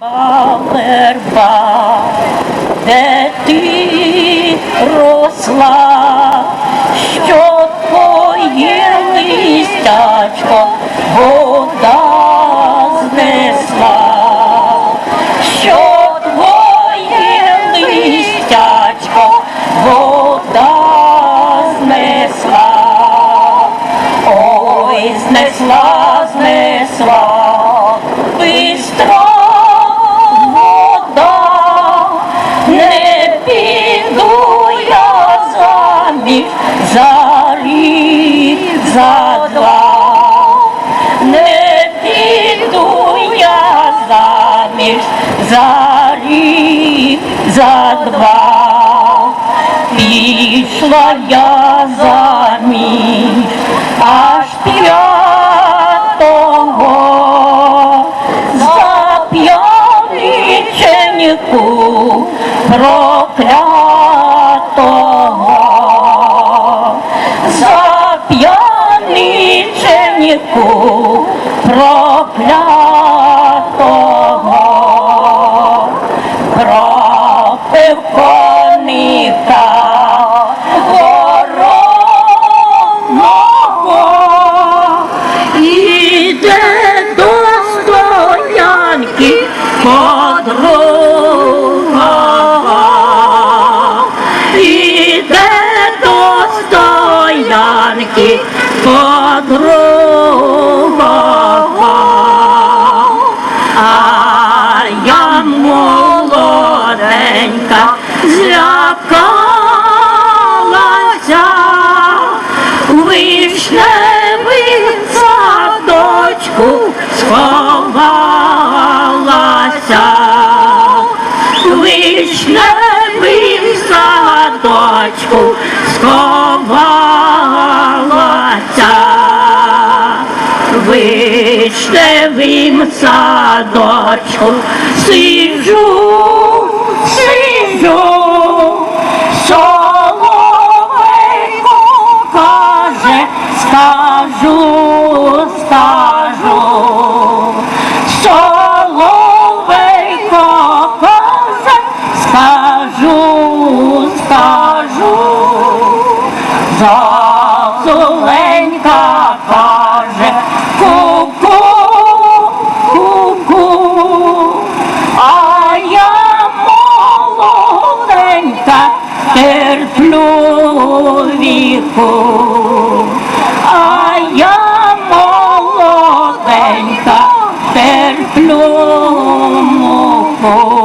верба, де ти росла, що твоє листячко вода знесла, що твоє листячко вода знесла. Ой, знесла, знесла, бистро піду я заміж за рік, за два. Пішла я заміж аж п'ятого. За п'яниченьку проклятого. За п'яниченьку проклятого live for. Молоденька злякалася, вишневий садочку сховалася, вишневий садочку сховалася. Вишневим садочком сиджу, сиджу, скажу, скажу, соловейко каже, скажу, скажу. Зозуленька каже, ку-ку, а я молоденька терплю віку. Oh.